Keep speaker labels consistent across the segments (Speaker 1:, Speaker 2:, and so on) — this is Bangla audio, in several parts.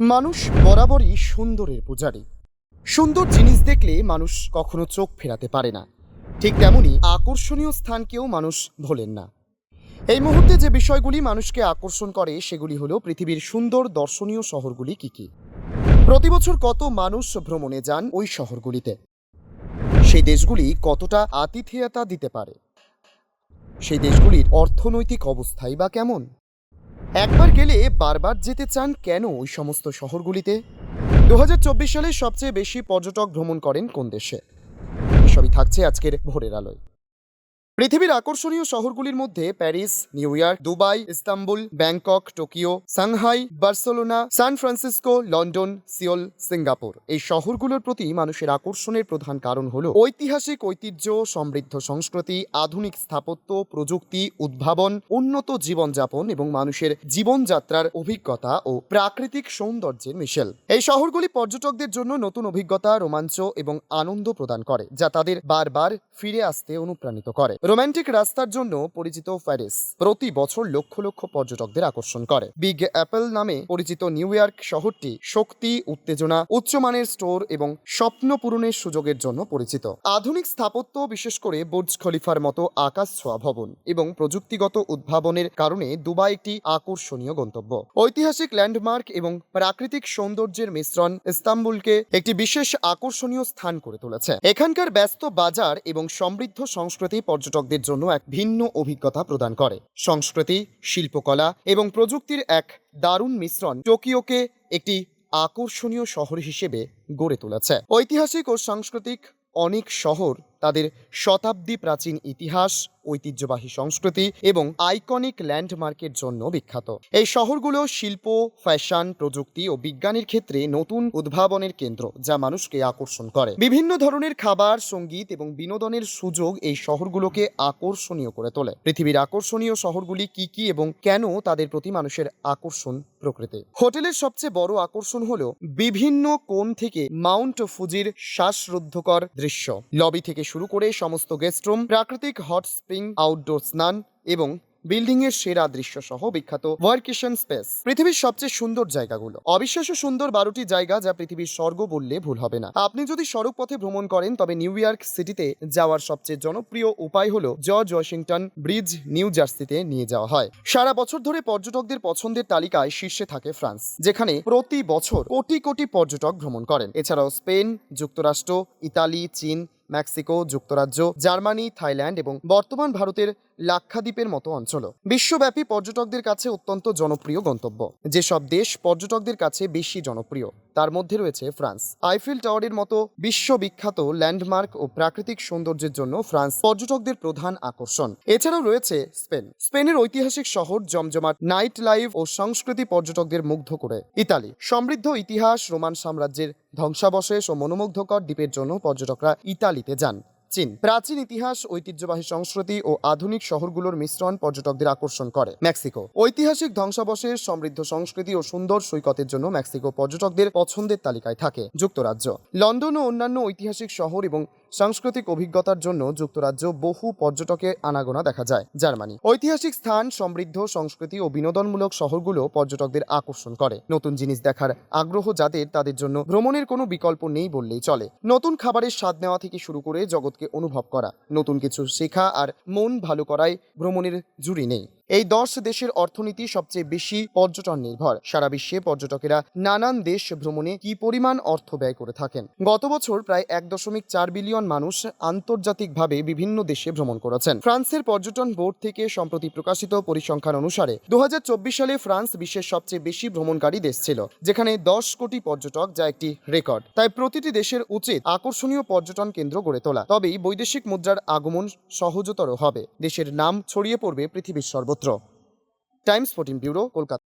Speaker 1: মানুষ বরাবরই সুন্দরের পূজারী। সুন্দর জিনিস দেখলে মানুষ কখনো চোখ ফেরাতে পারে না। ঠিক তেমনি আকর্ষণীয় স্থানকেও মানুষ ভোলেন না। এই মুহূর্তে যে বিষয়গুলি মানুষকে আকর্ষণ করে সেগুলি হলো পৃথিবীর সুন্দর দর্শনীয় শহরগুলি কি কি? প্রতি বছর কত মানুষ ভ্রমণে যান ওই শহরগুলিতে? সেই দেশগুলি কতটা আতিথেয়তা দিতে পারে? সেই দেশগুলির অর্থনৈতিক অবস্থাই বা কেমন? একবার গেলে বারবার যেতে চান কেন ওই সমস্ত শহরগুলিতে? দু হাজার চব্বিশ সালে সবচেয়ে বেশি পর্যটক ভ্রমণ করেন কোন দেশে? সবই থাকছে আজকের ভোরের আলোয়। পৃথিবীর আকর্ষণীয় শহরগুলির মধ্যে Paris, New York, Dubai, Istanbul, Bangkok, Tokyo, Shanghai, Barcelona, San Francisco, London, Seoul, Singapore. এই শহরগুলোর প্রতি মানুষের আকর্ষণের প্রধান কারণ হল ঐতিহাসিক ঐতিহ্য, সমৃদ্ধ সংস্কৃতি, আধুনিক স্থাপত্য, প্রযুক্তি, উদ্ভাবন, উন্নত জীবনযাপন এবং মানুষের জীবনযাত্রার অভিজ্ঞতা ও প্রাকৃতিক সৌন্দর্যের মিশেল। এই শহরগুলি পর্যটকদের জন্য নতুন অভিজ্ঞতা, রোমাঞ্চ এবং আনন্দ প্রদান করে, যা তাদের বারবার ফিরে আসতে অনুপ্রাণিত করে। রোমান্টিক রাস্তার জন্য পরিচিত প্যারিস প্রতি বছর লক্ষ লক্ষ পর্যটকদের আকর্ষণ করে। বিগ অ্যাপেল নামে পরিচিত নিউ ইয়র্ক শহরটি শক্তি, উত্তেজনা উচ্চমানের স্টোর এবং স্বপ্ন পূরণের সুযোগের জন্য পরিচিত। আধুনিক স্থাপত্য, বিশেষ করে বুর্জ খলিফার মতো আকাশ ছোঁয়া ভবন এবং প্রযুক্তিগত উদ্ভাবনের কারণে দুবাই একটি আকর্ষণীয় গন্তব্য। ঐতিহাসিক ল্যান্ডমার্ক এবং প্রাকৃতিক সৌন্দর্যের মিশ্রণ ইস্তাম্বুলকে একটি বিশেষ আকর্ষণীয় স্থান করে তুলেছে। এখানকার ব্যস্ত বাজার এবং সমৃদ্ধ সংস্কৃতি পর্যটকদের জন্য এক ভিন্ন অভিজ্ঞতা প্রদান করে। সংস্কৃতি, শিল্পকলা এবং প্রযুক্তির এক দারুণ মিশ্রণ টোকিওকে একটি আকর্ষণীয় শহর হিসেবে গড়ে তুলেছে। ঐতিহাসিক ও সাংস্কৃতিক অনেক শহর তাদের শতাব্দী প্রাচীন ইতিহাস, ঐতিহ্যবাহী সংস্কৃতি এবং আইকনিক ল্যান্ডমার্কের জন্য বিখ্যাত। এই শহরগুলো শিল্প, ফ্যাশন, প্রযুক্তি ও বিজ্ঞানের ক্ষেত্রে নতুন উদ্ভাবনের কেন্দ্র যা মানুষকে আকর্ষণ করে। বিভিন্ন ধরনের খাবার, সংগীত এবং বিনোদনের সুযোগ এই শহরগুলোকে আকর্ষণীয় করে তোলে। পৃথিবীর আকর্ষণীয় শহরগুলি কি কি এবং কেন তাদের প্রতি মানুষের আকর্ষণ প্রকৃতি হোটেলের সবচেয়ে বড় আকর্ষণ হলো বিভিন্ন কোণ থেকে মাউন্ট ফুজির শ্বাসরুদ্ধকর দৃশ্য। লবি থেকে শুরু করে সমস্ত গেস্ট গেস্টরুম প্রাকৃতিক হট স্প্রিং আউটডোর স্নান এবং বিল্ডিং এর সেরা দৃশ্য সহ বিখ্যাত ওয়ার্কেশন স্পেস পৃথিবীর সবচেয়ে সুন্দর জায়গাগুলো। অবিশ্বাস্য সুন্দর বারোটি জায়গা যা পৃথিবীর স্বর্গ বললে ভুল হবে না। আপনি যদি সড়ক পথে ভ্রমণ করেন, তবে নিউ ইয়র্ক সিটিতে যাওয়ার সবচেয়ে জনপ্রিয় উপায় হলো জর্জ ওয়াশিংটন ব্রিজ, নিউ জার্সিতে নিয়ে যাওয়া হয়। সারা বছর ধরে পর্যটকদের পছন্দের তালিকায় শীর্ষে থাকে ফ্রান্স, যেখানে প্রতি বছর কোটি কোটি পর্যটক ভ্রমণ করেন। এছাড়াও স্পেন, যুক্তরাষ্ট্র, ইতালি, চীন মেক্সিকো যুক্তরাজ্য জার্মানি থাইল্যান্ড এবং বর্তমান ভারতের লাক্ষাদ্বীপের মতো অঞ্চল। বিশ্বব্যাপী পর্যটকদের কাছে অত্যন্ত জনপ্রিয় গন্তব্য। যেসব দেশ পর্যটকদের কাছে বেশি জনপ্রিয়, তার মধ্যে রয়েছে ফ্রান্স। আইফেল টাওয়ারের মতো বিশ্ববিখ্যাত ল্যান্ডমার্ক ও প্রাকৃতিক সৌন্দর্যের জন্য ফ্রান্স পর্যটকদের প্রধান আকর্ষণ। এছাড়াও রয়েছে স্পেন। স্পেনের ঐতিহাসিক শহর জমজমাট, নাইট লাইফ ও সংস্কৃতি পর্যটকদের মুগ্ধ করে ইতালি। সমৃদ্ধ ইতিহাস, রোমান সাম্রাজ্যের ধ্বংসাবশেষ ও মনোমুগ্ধকর দ্বীপের জন্য পর্যটকরা ইতালিতে যান। চীন। প্রাচীন ইতিহাস, ঐতিহ্যবাহী সংস্কৃতি ও আধুনিক শহরগুলোর মিশ্রণ পর্যটকদের আকর্ষণ করে। মেক্সিকো। ঐতিহাসিক ধ্বংসাবশেষ, সমৃদ্ধ সংস্কৃতি ও সুন্দর সৈকতের জন্য মেক্সিকো পর্যটকদের পছন্দের তালিকায় থাকে যুক্তরাজ্য। লন্ডন ও অন্যান্য ঐতিহাসিক শহর এবং সাংস্কৃতিক অভিজ্ঞতার জন্য যুক্তরাজ্য বহু পর্যটকের আনাগোনা দেখা যায়, জার্মানি। ঐতিহাসিক স্থান, সমৃদ্ধ সংস্কৃতি ও বিনোদনমূলক শহরগুলো পর্যটকদের আকর্ষণ করে। নতুন জিনিস দেখার আগ্রহ যাদের, তাদের জন্য ভ্রমণের কোনো বিকল্প নেই বললেই চলে। নতুন খাবারের স্বাদ নেওয়া থেকে শুরু করে জগৎকে অনুভব করা, নতুন কিছু শেখা আর মন ভালো করায় ভ্রমণের জুড়ি নেই। এই দশ দেশের অর্থনীতি সবচেয়ে বেশি পর্যটন নির্ভর। সারা বিশ্বে পর্যটকেরা নানান দেশ ভ্রমণে কি পরিমাণ অর্থ ব্যয় করে থাকেন? গত বছর প্রায় এক দশমিক চার বিলিয়ন মানুষ আন্তর্জাতিকভাবে বিভিন্ন দেশে ভ্রমণ করেছেন। ফ্রান্সের পর্যটন বোর্ড থেকে সম্প্রতি প্রকাশিত পরিসংখ্যান অনুসারে দু হাজার চব্বিশ সালে ফ্রান্স বিশ্বের সবচেয়ে বেশি ভ্রমণকারী দেশ ছিল, যেখানে দশ কোটি পর্যটক যা একটি রেকর্ড। তাই প্রতিটি দেশের উচিত আকর্ষণীয় পর্যটন কেন্দ্র গড়ে তোলা। তবেই বৈদেশিক মুদ্রার আগমন সহজতর হবে। দেশের নাম ছড়িয়ে পড়বে পৃথিবীর সর্বত্র টাইমস ফোর্টিন ব্যুরো কলকাতা।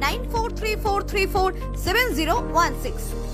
Speaker 2: 9434347016.